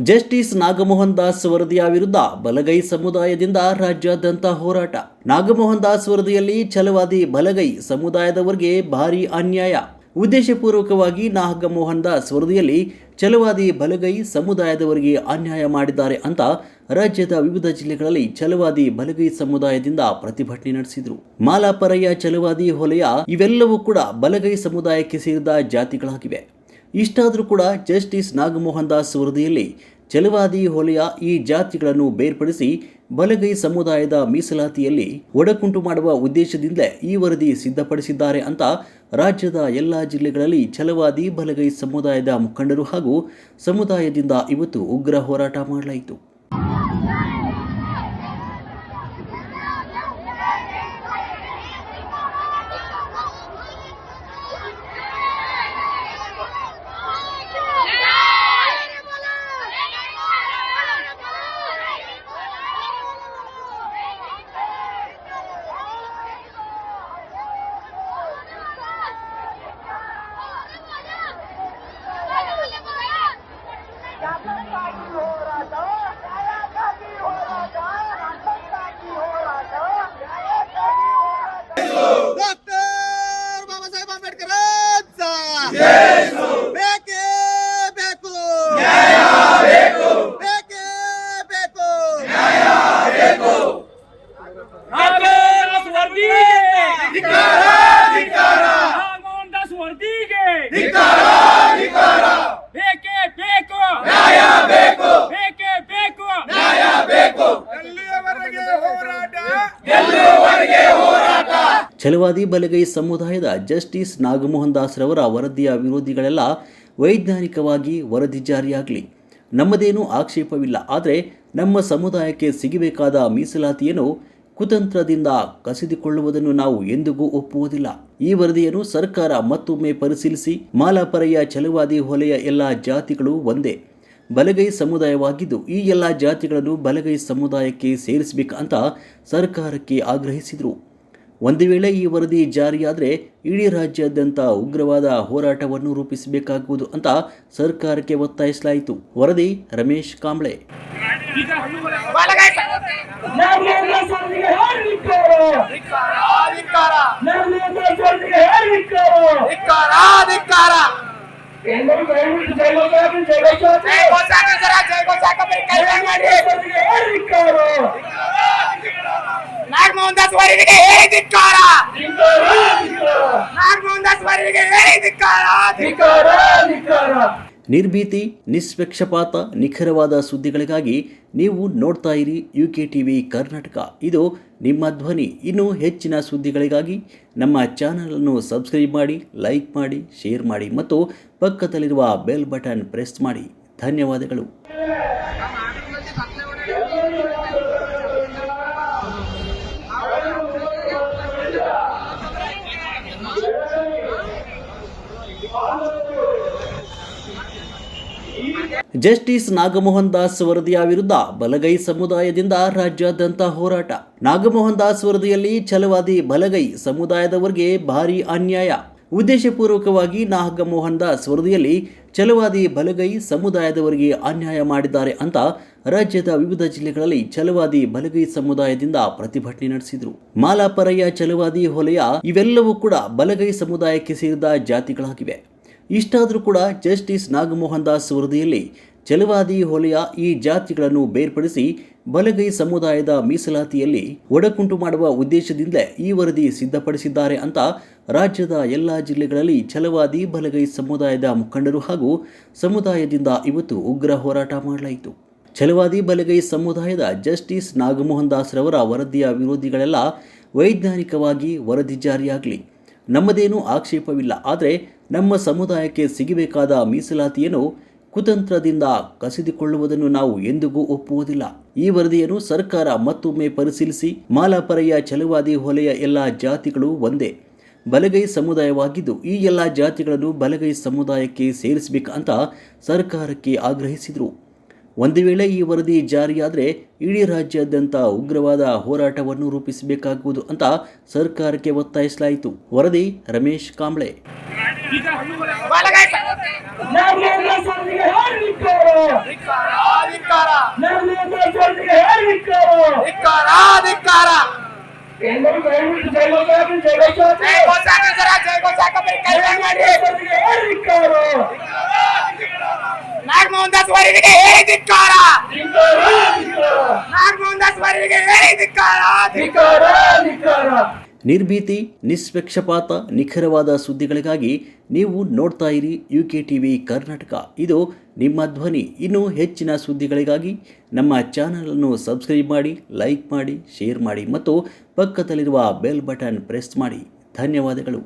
Justice Nagamohan Das ವರದಿಯ ವಿರುದ್ಧ ಬಲಗೈ ಸಮುದಾಯದಿಂದ ರಾಜ್ಯಾದ್ಯಂತ ಹೋರಾಟ. ನಾಗಮೋಹನ್ ದಾಸ್ ವರದಿಯಲ್ಲಿ ಛಲವಾದಿ ಬಲಗೈ ಸಮುದಾಯದವರಿಗೆ ಭಾರೀ ಅನ್ಯಾಯ. ಉದ್ದೇಶಪೂರ್ವಕವಾಗಿ ನಾಗಮೋಹನ್ ದಾಸ್ ವರದಿಯಲ್ಲಿ ಛಲವಾದಿ ಬಲಗೈ ಸಮುದಾಯದವರಿಗೆ ಅನ್ಯಾಯ ಮಾಡಿದ್ದಾರೆ ಅಂತ ರಾಜ್ಯದ ವಿವಿಧ ಜಿಲ್ಲೆಗಳಲ್ಲಿ ಛಲವಾದಿ ಬಲಗೈ ಸಮುದಾಯದಿಂದ ಪ್ರತಿಭಟನೆ ನಡೆಸಿದರು. ಮಾಲಾಪರಯ್ಯ ಛಲವಾದಿ ಹೊಲೆಯ ಇವೆಲ್ಲವೂ ಕೂಡ ಬಲಗೈ ಸಮುದಾಯಕ್ಕೆ ಸೇರಿದ ಜಾತಿಗಳಾಗಿವೆ. ಇಷ್ಟಾದರೂ ಕೂಡ ಜಸ್ಟಿಸ್ ನಾಗಮೋಹನ್ ದಾಸ್ ವರದಿಯಲ್ಲಿ ಛಲವಾದಿ ಹೊಲೆಯ ಈ ಜಾತಿಗಳನ್ನು ಬೇರ್ಪಡಿಸಿ ಬಲಗೈ ಸಮುದಾಯದ ಮೀಸಲಾತಿಯಲ್ಲಿ ಒಡಕುಂಟು ಮಾಡುವ ಉದ್ದೇಶದಿಂದಲೇ ಈ ವರದಿ ಸಿದ್ಧಪಡಿಸಿದ್ದಾರೆ ಅಂತ ರಾಜ್ಯದ ಎಲ್ಲ ಜಿಲ್ಲೆಗಳಲ್ಲಿ ಛಲವಾದಿ ಬಲಗೈ ಸಮುದಾಯದ ಮುಖಂಡರು ಹಾಗೂ ಸಮುದಾಯದಿಂದ ಇವತ್ತು ಉಗ್ರ ಹೋರಾಟ ಮಾಡಲಾಯಿತು. ಛಲವಾದಿ ಬಲಗೈ ಸಮುದಾಯದ ಜಸ್ಟಿಸ್ ನಾಗಮೋಹನ್ ದಾಸ್ರವರ ವರದಿಯ ವಿರೋಧಿಗಳೆಲ್ಲ ವೈಜ್ಞಾನಿಕವಾಗಿ ವರದಿ ಜಾರಿಯಾಗಲಿ. ನಮ್ಮದೇನೂ ಆಕ್ಷೇಪವಿಲ್ಲ. ಆದರೆ ನಮ್ಮ ಸಮುದಾಯಕ್ಕೆ ಸಿಗಬೇಕಾದ ಮೀಸಲಾತಿಯನ್ನು ಕುತಂತ್ರದಿಂದ ಕಸಿದುಕೊಳ್ಳುವುದನ್ನು ನಾವು ಎಂದಿಗೂ ಒಪ್ಪುವುದಿಲ್ಲ. ಈ ವರದಿಯನ್ನು ಸರ್ಕಾರ ಮತ್ತೊಮ್ಮೆ ಪರಿಶೀಲಿಸಿ ಮಾಲಾಪರೆಯ ಛಲವಾದಿ ಹೊಲೆಯ ಎಲ್ಲ ಜಾತಿಗಳು ಒಂದೇ. ಬಲಗೈ ಸಮುದಾಯವಾಗಿದ್ದು ಈ ಎಲ್ಲ ಜಾತಿಗಳನ್ನು ಬಲಗೈ ಸಮುದಾಯಕ್ಕೆ ಸೇರಿಸಬೇಕಂತ ಸರ್ಕಾರಕ್ಕೆ ಆಗ್ರಹಿಸಿದರು. ಒಂದು ವೇಳೆ ಈ ವರದಿ ಜಾರಿಯಾದರೆ ಇಡೀ ರಾಜ್ಯಾದ್ಯಂತ ಉಗ್ರವಾದ ಹೋರಾಟವನ್ನು ರೂಪಿಸಬೇಕಾಗುವುದು ಅಂತ ಸರ್ಕಾರಕ್ಕೆ ಒತ್ತಾಯಿಸಲಾಯಿತು. ವರದಿ ರಮೇಶ್ ಕಾಂಬ್ಳೆ. ನಾಗಮೋಹನ್ ದಾಸ್ ವರ್ದಿಗೆ ಹೇಳಿಕೊಳ್ಳೋ ನಾಗಮೋಹನ್ ದಾಸ್. ನಿರ್ಭೀತಿ, ನಿಷ್ಪಕ್ಷಪಾತ, ನಿಖರವಾದ ಸುದ್ದಿಗಳಿಗಾಗಿ ನೀವು ನೋಡ್ತಾ ಇರಿ U K T V Karnataka. ಇದು ನಿಮ್ಮ ಧ್ವನಿ. ಇನ್ನೂ ಹೆಚ್ಚಿನ ಸುದ್ದಿಗಳಿಗಾಗಿ ನಮ್ಮ ಚಾನಲನ್ನು ಸಬ್ಸ್ಕ್ರೈಬ್ ಮಾಡಿ, ಲೈಕ್ ಮಾಡಿ, ಶೇರ್ ಮಾಡಿ ಮತ್ತು ಪಕ್ಕದಲ್ಲಿರುವ ಬೆಲ್ ಬಟನ್ ಪ್ರೆಸ್ ಮಾಡಿ. ಧನ್ಯವಾದಗಳು. ಜಸ್ಟಿಸ್ ನಾಗಮೋಹನ್ ದಾಸ್ ವರದಿಯ ವಿರುದ್ಧ ಬಲಗೈ ಸಮುದಾಯದಿಂದ ರಾಜ್ಯಾದ್ಯಂತ ಹೋರಾಟ. ನಾಗಮೋಹನ್ ದಾಸ್ ವರದಿಯಲ್ಲಿ ಛಲವಾದಿ ಬಲಗೈ ಸಮುದಾಯದವರಿಗೆ ಭಾರಿ ಅನ್ಯಾಯ. ಉದ್ದೇಶಪೂರ್ವಕವಾಗಿ ನಾಗಮೋಹನ್ ದಾಸ್ ವರದಿಯಲ್ಲಿ ಛಲವಾದಿ ಬಲಗೈ ಸಮುದಾಯದವರಿಗೆ ಅನ್ಯಾಯ ಮಾಡಿದ್ದಾರೆ ಅಂತ ರಾಜ್ಯದ ವಿವಿಧ ಜಿಲ್ಲೆಗಳಲ್ಲಿ ಛಲವಾದಿ ಬಲಗೈ ಸಮುದಾಯದಿಂದ ಪ್ರತಿಭಟನೆ ನಡೆಸಿದರು. ಮಾಲಾಪರಯ್ಯ ಛಲವಾದಿ ಹೊಲೆಯ ಇವೆಲ್ಲವೂ ಕೂಡ ಬಲಗೈ ಸಮುದಾಯಕ್ಕೆ ಸೇರಿದ ಜಾತಿಗಳಾಗಿವೆ. ಇಷ್ಟಾದರೂ ಕೂಡ ಜಸ್ಟಿಸ್ ನಾಗಮೋಹನ್ ದಾಸ್ ವರದಿಯಲ್ಲಿ ಛಲವಾದಿ ಹೊಲೆಯ ಈ ಜಾತಿಗಳನ್ನು ಬೇರ್ಪಡಿಸಿ ಬಲಗೈ ಸಮುದಾಯದ ಮೀಸಲಾತಿಯಲ್ಲಿ ಒಡಕುಂಟು ಮಾಡುವ ಉದ್ದೇಶದಿಂದಲೇ ಈ ವರದಿ ಸಿದ್ಧಪಡಿಸಿದ್ದಾರೆ ಅಂತ ರಾಜ್ಯದ ಎಲ್ಲ ಜಿಲ್ಲೆಗಳಲ್ಲಿ ಛಲವಾದಿ ಬಲಗೈ ಸಮುದಾಯದ ಮುಖಂಡರು ಹಾಗೂ ಸಮುದಾಯದಿಂದ ಇವತ್ತು ಉಗ್ರ ಹೋರಾಟ ಮಾಡಲಾಯಿತು. ಛಲವಾದಿ ಬಲಗೈ ಸಮುದಾಯದ ಜಸ್ಟಿಸ್ ನಾಗಮೋಹನ್ ದಾಸ್ರವರ ವರದಿಯ ವಿರೋಧಿಗಳೆಲ್ಲ ವೈಜ್ಞಾನಿಕವಾಗಿ ವರದಿ ಜಾರಿಯಾಗಲಿ. ನಮ್ಮದೇನೂ ಆಕ್ಷೇಪವಿಲ್ಲ. ಆದರೆ ನಮ್ಮ ಸಮುದಾಯಕ್ಕೆ ಸಿಗಬೇಕಾದ ಮೀಸಲಾತಿಯನ್ನು ಕುತಂತ್ರದಿಂದ ಕಸಿದುಕೊಳ್ಳುವುದನ್ನು ನಾವು ಎಂದಿಗೂ ಒಪ್ಪುವುದಿಲ್ಲ. ಈ ವರದಿಯನ್ನು ಸರ್ಕಾರ ಮತ್ತೊಮ್ಮೆ ಪರಿಶೀಲಿಸಿ ಮಾಲಾಪರೆಯ ಛಲವಾದಿ ಹೊಲೆಯ ಎಲ್ಲ ಜಾತಿಗಳು ಒಂದೇ. ಬಲಗೈ ಸಮುದಾಯವಾಗಿದ್ದು, ಈ ಎಲ್ಲ ಜಾತಿಗಳನ್ನು ಬಲಗೈ ಸಮುದಾಯಕ್ಕೆ ಸೇರಿಸಬೇಕಂತ ಸರ್ಕಾರಕ್ಕೆ ಆಗ್ರಹಿಸಿದರು. ಒಂದು ವೇಳೆ ಈ ವರದಿ ಜಾರಿಯಾದರೆ, ಇಡೀ ರಾಜ್ಯಾದ್ಯಂತ ಉಗ್ರವಾದ ಹೋರಾಟವನ್ನು ರೂಪಿಸಬೇಕಾಗುವುದು ಅಂತ ಸರ್ಕಾರಕ್ಕೆ ಒತ್ತಾಯಿಸಲಾಯಿತು. ವರದಿ ರಮೇಶ್ ಕಾಂಬ್ಳೆ. ನಾಗಮೋಹನ್ ದಾಸ್ ವರದಿಗೆ ಹೇಳಿ ಧಿಕ್ಕಾರ. ನಾಗಮೋಹನ್ ದಾಸ್ ವರದಿಗೆ ಹೇಳಿ ಧಿಕ್ಕಾರ. ಧಿಕ್ಕಾರ. ನಿರ್ಭೀತಿ, ನಿಷ್ಪಕ್ಷಪಾತ, ನಿಖರವಾದ ಸುದ್ದಿಗಳಿಗಾಗಿ ನೀವು ನೋಡ್ತಾ ಇರಿ U K T V Karnataka. ಇದು ನಿಮ್ಮ ಧ್ವನಿ. ಇನ್ನೂ ಹೆಚ್ಚಿನ ಸುದ್ದಿಗಳಿಗಾಗಿ ನಮ್ಮ ಚಾನಲನ್ನು ಸಬ್ಸ್ಕ್ರೈಬ್ ಮಾಡಿ, ಲೈಕ್ ಮಾಡಿ, ಶೇರ್ ಮಾಡಿ ಮತ್ತು ಪಕ್ಕದಲ್ಲಿರುವ ಬೆಲ್ ಬಟನ್ ಪ್ರೆಸ್ ಮಾಡಿ. ಧನ್ಯವಾದಗಳು.